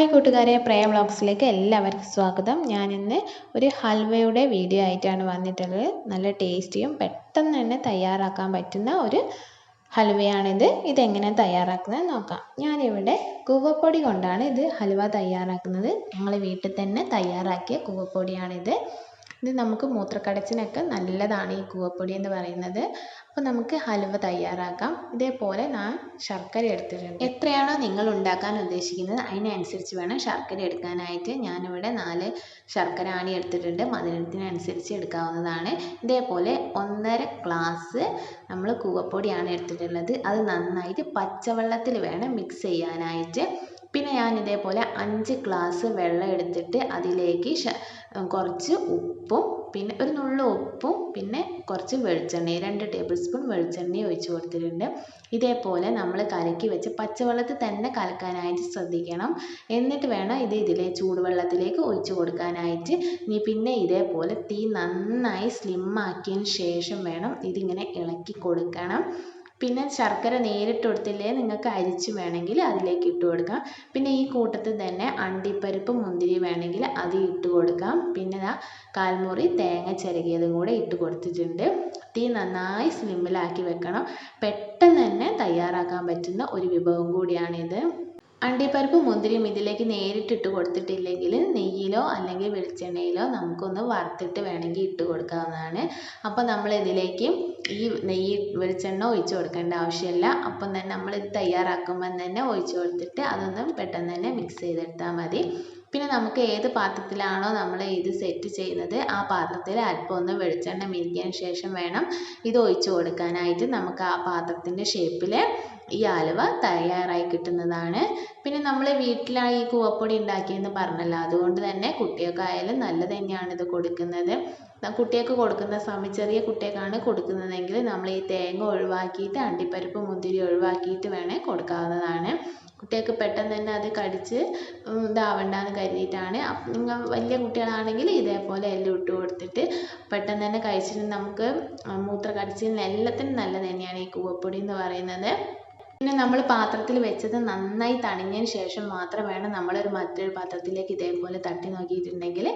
Hi കൂട്ടുകാരെ പ്രേം വ്ളോഗ്സിലേക്ക് എല്ലാവർക്കും സ്വാഗതം. ഞാനിന്ന് ഒരു ഹൽവയുടെ വീഡിയോ ആയിട്ടാണ് വന്നിട്ടുള്ളത്. നല്ല ടേസ്റ്റിയും പെട്ടെന്ന് തന്നെ തയ്യാറാക്കാൻ പറ്റുന്ന ഒരു ഹൽവയാണിത്. ഇതെങ്ങനെ തയ്യാറാക്കുന്നത് നോക്കാം. ഞാനിവിടെ കൂവപ്പൊടി കൊണ്ടാണ് ഇത് ഹൽവ തയ്യാറാക്കുന്നത്. ഞങ്ങൾ വീട്ടിൽ തന്നെ തയ്യാറാക്കിയ കൂവപ്പൊടിയാണിത്. ഇത് നമുക്ക് മൂത്രക്കടച്ചിനൊക്കെ നല്ലതാണ് ഈ കൂവപ്പൊടി എന്ന് പറയുന്നത്. അപ്പോൾ നമുക്ക് ഹലുവ തയ്യാറാക്കാം. ഇതേപോലെ ഞാൻ ശർക്കര എടുത്തിട്ടുണ്ട്. എത്രയാണോ നിങ്ങൾ ഉണ്ടാക്കാൻ ഉദ്ദേശിക്കുന്നത് അതിനനുസരിച്ച് വേണം ശർക്കര എടുക്കാനായിട്ട്. ഞാനിവിടെ നാല് ശർക്കര ആണി എടുത്തിട്ടുണ്ട്. മധുരത്തിനനുസരിച്ച് എടുക്കാവുന്നതാണ്. ഇതേപോലെ ഒന്നര ഗ്ലാസ് നമ്മൾ കൂവപ്പൊടിയാണ് എടുത്തിട്ടുള്ളത്. അത് നന്നായിട്ട് പച്ചവെള്ളത്തിൽ വേണം മിക്സ് ചെയ്യാനായിട്ട്. പിന്നെ ഞാൻ ഇതേപോലെ അഞ്ച് ഗ്ലാസ് വെള്ളം എടുത്തിട്ട് അതിലേക്ക് കുറച്ച് ഉപ്പും പിന്നെ ഒരു നുള്ളു ഉപ്പും പിന്നെ കുറച്ച് വെളിച്ചെണ്ണയും രണ്ട് ടേബിൾ സ്പൂൺ വെളിച്ചെണ്ണയും ഒഴിച്ച് കൊടുത്തിട്ടുണ്ട്. ഇതേപോലെ നമ്മൾ കലക്കി വെച്ച് പച്ചവെള്ളത്തിൽ തന്നെ കലക്കാനായിട്ട് ശ്രദ്ധിക്കണം. എന്നിട്ട് വേണം ഇത് ഇതിലെ ചൂടുവെള്ളത്തിലേക്ക് ഒഴിച്ച് കൊടുക്കാനായിട്ട്. ഇനി പിന്നെ ഇതേപോലെ തീ നന്നായി സ്ലിം ആക്കിയതിന് ശേഷം വേണം ഇതിങ്ങനെ ഇളക്കി കൊടുക്കണം. പിന്നെ ശർക്കര നേരിട്ട് കൊടുത്തില്ലേ നിങ്ങൾക്ക് അരിച്ച് വേണമെങ്കിൽ അതിലേക്ക് ഇട്ട് കൊടുക്കാം. പിന്നെ ഈ കൂട്ടത്തിൽ തന്നെ അണ്ടിപ്പരിപ്പ് മുന്തിരി വേണമെങ്കിൽ അത് ഇട്ട് കൊടുക്കാം. പിന്നെ ദാ കാൽമുറി തേങ്ങ ചിരകിയതും കൂടെ ഇട്ട് കൊടുത്തിട്ടുണ്ട്. തീ നന്നായി സ്ലിമ്മിലാക്കി വെക്കണം. പെട്ടെന്ന് തന്നെ തയ്യാറാക്കാൻ പറ്റുന്ന ഒരു വിഭവം കൂടിയാണിത്. അണ്ടിപ്പരിപ്പ് മുന്തിരിയും ഇതിലേക്ക് നേരിട്ട് ഇട്ട് കൊടുത്തിട്ടില്ലെങ്കിൽ നെയ്യിലോ അല്ലെങ്കിൽ വെളിച്ചെണ്ണയിലോ നമുക്കൊന്ന് വറുത്തിട്ട് വേണമെങ്കിൽ ഇട്ട് കൊടുക്കാവുന്നതാണ്. അപ്പോൾ നമ്മൾ ഇതിലേക്ക് ഈ നെയ്യ് വെളിച്ചെണ്ണ ഒഴിച്ച് കൊടുക്കേണ്ട ആവശ്യമില്ല. അപ്പം തന്നെ നമ്മൾ ഇത് തയ്യാറാക്കുമ്പം തന്നെ ഒഴിച്ച് കൊടുത്തിട്ട് അതൊന്ന് പെട്ടെന്ന് തന്നെ മിക്സ് ചെയ്തെടുത്താൽ മതി. പിന്നെ നമുക്ക് ഏത് പാത്രത്തിലാണോ നമ്മൾ ഇത് സെറ്റ് ചെയ്യുന്നത് ആ പാത്രത്തിൽ അല്പം ഒന്ന് വെളിച്ചെണ്ണ മെരിക്കിയതിന് ശേഷം വേണം ഇത് ഒഴിച്ച് കൊടുക്കാനായിട്ട് നമുക്ക് ആ പാത്രത്തിന്റെ ഷേപ്പിൽ ഈ അലുവ തയ്യാറായി കിട്ടുന്നതാണ്. പിന്നെ നമ്മൾ വീട്ടിലാണ് ഈ കൂവപ്പൊടി ഉണ്ടാക്കിയെന്ന് പറഞ്ഞല്ലോ അതുകൊണ്ട് തന്നെ കുട്ടികൾക്കായാലും നല്ലത് തന്നെയാണ് ഇത് കൊടുക്കുന്നത്. കുട്ടികൾക്ക് കൊടുക്കുന്ന സമയം ചെറിയ കുട്ടികൾക്കാണ് കൊടുക്കുന്നതെങ്കിൽ നമ്മൾ ഈ തേങ്ങ ഒഴിവാക്കിയിട്ട് അണ്ടിപ്പരിപ്പ് മുന്തിരി ഒഴിവാക്കിയിട്ട് വേണേൽ കൊടുക്കാവുന്നതാണ്. കുട്ടികൾക്ക് പെട്ടെന്ന് തന്നെ അത് കടിച്ച് ഇതാവണ്ടെന്ന് കരുതിയിട്ടാണ്. നിങ്ങൾ വലിയ കുട്ടികളാണെങ്കിൽ ഇതേപോലെ എല്ലാം ഇട്ട് കൊടുത്തിട്ട് പെട്ടെന്ന് തന്നെ കഴിച്ചിട്ട് നമുക്ക് മൂത്ര കടിച്ചിലിന് എല്ലാത്തിനും നല്ലത് തന്നെയാണ് ഈ കൂവപ്പൊടി എന്ന് പറയുന്നത്. പിന്നെ നമ്മൾ പാത്രത്തിൽ വെച്ചത് നന്നായി തണിഞ്ഞതിന് ശേഷം മാത്രം വേണം നമ്മളൊരു മറ്റൊരു പാത്രത്തിലേക്ക് ഇതേപോലെ തട്ടി നോക്കിയിട്ടുണ്ടെങ്കിൽ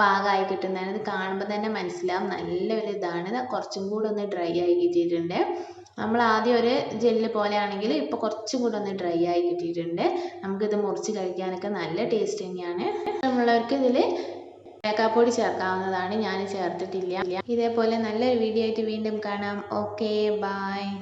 പാകമായി കിട്ടുന്നതാണ്. ഇത് കാണുമ്പോൾ തന്നെ മനസ്സിലാവും. നല്ലൊരു ഇതാണ് കുറച്ചും കൂടെ ഒന്ന് ഡ്രൈ ആയി കിട്ടിയിട്ടുണ്ട്. നമ്മൾ ആദ്യം ഒരു ജെല്ല് പോലെ ആണെങ്കിൽ ഇപ്പോൾ കുറച്ചും കൂടെ ഒന്ന് ഡ്രൈ ആയി കിട്ടിയിട്ടുണ്ട്. നമുക്കിത് മുറിച്ച് കഴിക്കാനൊക്കെ നല്ല ടേസ്റ്റ് തന്നെയാണ്. നമ്മളവർക്ക് ഇതിൽ തേക്കാപ്പൊടി ചേർക്കാവുന്നതാണ്. ഞാൻ ചേർത്തിട്ടില്ല. ഇതേപോലെ നല്ലൊരു വീഡിയോ ആയിട്ട് വീണ്ടും കാണാം. Okay bye